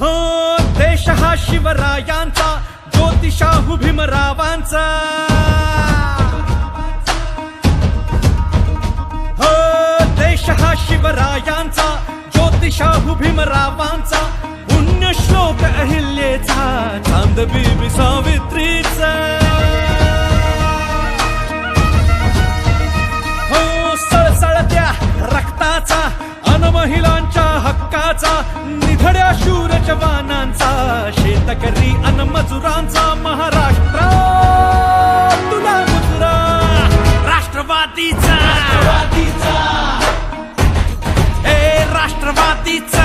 हो, देश हा शिवरायांचा ज्योतिषाहू भीमरावांचा. हो देश हा शिवरायांचा ज्योतिषाहू भीमरावांचा पुण्यश्लोक अहिल्येचा चांदबी सावित्रीचा. हो सळसळत्या रक्ताचा अन महिलांच्या हक्काचा निधड्या शूर जवानांचा शेतकरी अन मजुरांचा महाराष्ट्र. तुला मजुरा राष्ट्रवादीचा. राष्ट्रवादीचा. ए राष्ट्रवादीचा.